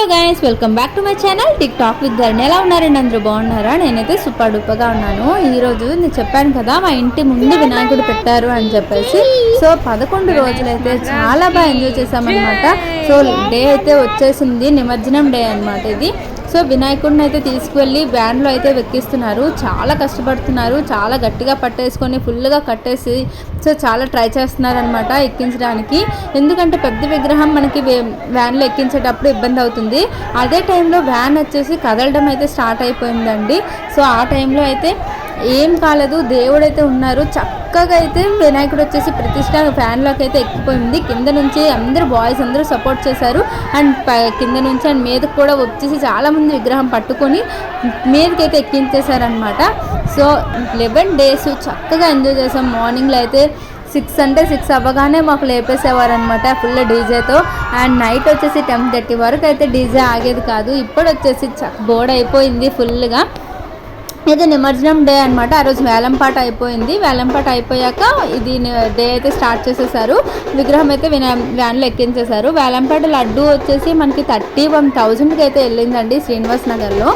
Hello guys welcome back to my channel TikTok with Dharani ఎలా ఉన్నారండి అందరూ? బాగున్నారా? నేనైతే సూపర్ డూపర్గా ఉన్నాను. ఈరోజు నేను చెప్పాను కదా మా ఇంటి ముందు వినాయకుడు పెట్టారు అని చెప్పేసి. సో పదకొండు రోజులైతే చాలా బాగా ఎంజాయ్ చేసామన్నమాట సో డే అయితే వచ్చేసింది నిమజ్జనం డే అన్నమాట ఇది. సో వినాయకుడిని అయితే తీసుకువెళ్ళి వ్యాన్లో అయితే వెక్కిస్తున్నారు. చాలా కష్టపడుతున్నారు. చాలా గట్టిగా పట్టేసుకొని ఫుల్గా కట్టేసి సో చాలా ట్రై చేస్తున్నారు అనమాట ఎక్కించడానికి. ఎందుకంటే పెద్ద విగ్రహం మనకి వ్యాన్లో ఎక్కించేటప్పుడు ఇబ్బంది అవుతుంది. అదే టైంలో వ్యాన్ వచ్చేసి కదలడం అయితే స్టార్ట్ అయిపోయిందండి. సో ఆ టైంలో అయితే ఏం కాలేదు దేవుడైతే ఉన్నారు. చక్కగా అయితే వినాయకుడు వచ్చేసి ప్రతిష్ట ఫ్యాన్లోకి అయితే ఎక్కిపోయింది. కింద నుంచి అందరూ బాయ్స్ అందరూ సపోర్ట్ చేశారు. అండ్ ప- కింద నుంచి అండ్ మీదకి కూడా వచ్చేసి చాలామంది విగ్రహం పట్టుకొని మీదకైతే ఎక్కించేశారనమాట సో లెవెన్ డేస్ చక్కగా ఎంజాయ్ చేసాం మార్నింగ్లో అయితే సిక్స్ అంటే సిక్స్ అవ్వగానే మాకు లేపేసేవారు అనమాట ఫుల్ డీజేతో. అండ్ నైట్ వచ్చేసి టెన్ థర్టీ వరకు అయితే డీజే ఆగేది కాదు. ఇప్పుడు వచ్చేసి చ- బోర్డ్ అయిపోయింది ఫుల్గా. ఇది నిమజ్జనం డే అన్నమాట. ఆ రోజు వేలంపాట అయిపోయింది. వేలంపాట అయిపోయాక ఇది డే అయితే స్టార్ట్ చేసేసారు. విగ్రహం అయితే వినా వ్యాన్లో ఎక్కించేశారు. వేలంపాట లడ్డు వచ్చేసి మనకి థర్టీ వన్ థౌజండ్కి అయితే వెళ్ళిందండి శ్రీనివాస్ నగర్లో.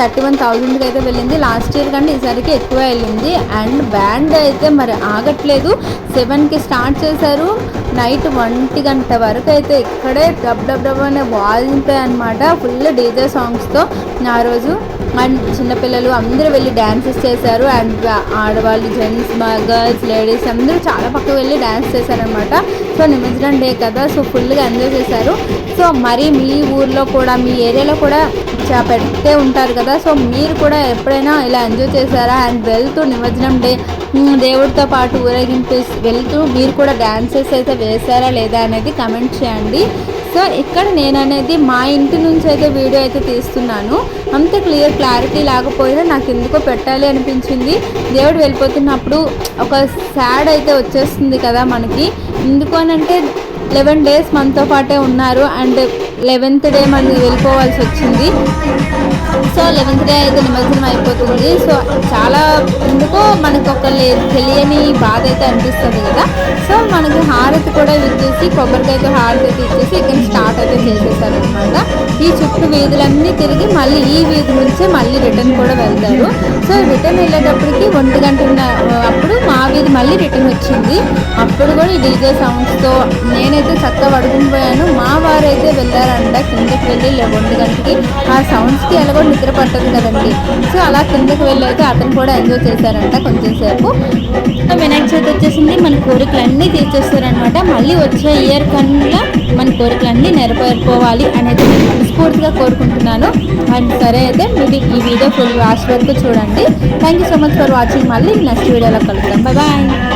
థర్టీ వన్ థౌజండ్కి అయితే వెళ్ళింది. లాస్ట్ ఇయర్ కంటే ఈసారికి ఎక్కువ వెళ్ళింది. అండ్ బ్యాండ్ అయితే మరి ఆగట్లేదు. సెవెన్కి స్టార్ట్ చేశారు. నైట్ ఒంటి గంట వరకు అయితే ఇక్కడే డబ్ డబ్ డబ్ అనే వాయింతాయి అనమాట ఫుల్ డీజే సాంగ్స్తో ఆ రోజు అండ్ చిన్నపిల్లలు అందరూ వెళ్ళి డ్యాన్సెస్ చేశారు అండ్ ఆడవాళ్ళు జెంట్స్ గర్ల్స్ లేడీస్ అందరూ చాలా పక్కకు వెళ్ళి డ్యాన్స్ చేశారనమాట సో నిమజ్జనం డే కదా సో ఫుల్గా ఎంజాయ్ చేశారు సో మరి మీ ఊర్లో కూడా మీ ఏరియాలో కూడా చా- పెడితే ఉంటారు కదా. సో మీరు కూడా ఎప్పుడైనా ఇలా ఎంజాయ్ చేశారా? అండ్ వెళ్తూ నిమజ్జనం డే దేవుడితో పాటు ఊరేగింపు వెళ్తూ మీరు కూడా డ్యాన్సెస్ అయితే వేశారా లేదా అనేది కమెంట్ చేయండి. సో ఇక్కడ నేను అనేది మా ఇంటి నుంచి అయితే వీడియో అయితే తీస్తున్నాను. అంత క్లియర్ క్లారిటీ లేకపోయినా నాకు ఎందుకో పెట్టాలి అనిపించింది. దేవుడు వెళ్ళిపోతున్నప్పుడు ఒక శాడ్ అయితే వచ్చేస్తుంది కదా మనకి. ఎందుకు అంటే లెవెన్ డేస్ మనతో పాటే ఉన్నారు. అండ్ లెవెన్త్ డే మనకి వెళ్ళిపోవాల్సి వచ్చింది. సో లెవెన్త్ డే అయితే నిమజ్జనం అయిపోతుంది. సో చాలా ఎందుకో మనకు ఒక తెలియని బాధ అయితే అనిపిస్తుంది కదా. సో మనకు హారతి కూడా ఇచ్చేసి కొబ్బరికాయతో హారతి అయితే ఇచ్చేసి ఇక్కడ స్టార్ట్ అయితే చేసేసారు అనమాట ఈ చుట్టూ వీధులన్నీ తిరిగి మళ్ళీ ఈ వీధి నుంచే మళ్ళీ రిటర్న్ కూడా వెళ్తారు. సో రిటర్న్ వెళ్ళేటప్పటికి ఒంటి గంట అప్పుడు మా వీధి మళ్ళీ రిటర్న్ వచ్చింది. అప్పుడు కూడా ఈ డీజే సౌండ్స్తో నేనైతే చక్కగా పడుకుని పోయాను. మా వారు అయితే వెళ్ళారంట కిందకి వెళ్ళి లే- ఒంటి గంటకి ఆ సౌండ్స్కి ఎలాగో నిద్ర పట్టదు కదండి. సో అలా కిందకి వెళ్ళి అయితే అతను కూడా ఎంజాయ్ చేశారంట కొంచెం సేపు. వినాయక చవితి వచ్చేసింది. మన కోరికలన్నీ తీర్చేస్తారనమాట మళ్ళీ వచ్చే ఇయర్ కన్నా మన కోరికలన్నీ నెరవేర్పోవాలి అనేది నేను మనస్ఫూర్తిగా కోరుకుంటున్నాను. అండ్ సరే అయితే మీరు ఈ వీడియో ఫుల్ లాస్ట్ వరకు చూడండి. Thank you so much for watching మళ్ళీ నెక్స్ట్ వీడియోలో కలుద్దాం. బాయ్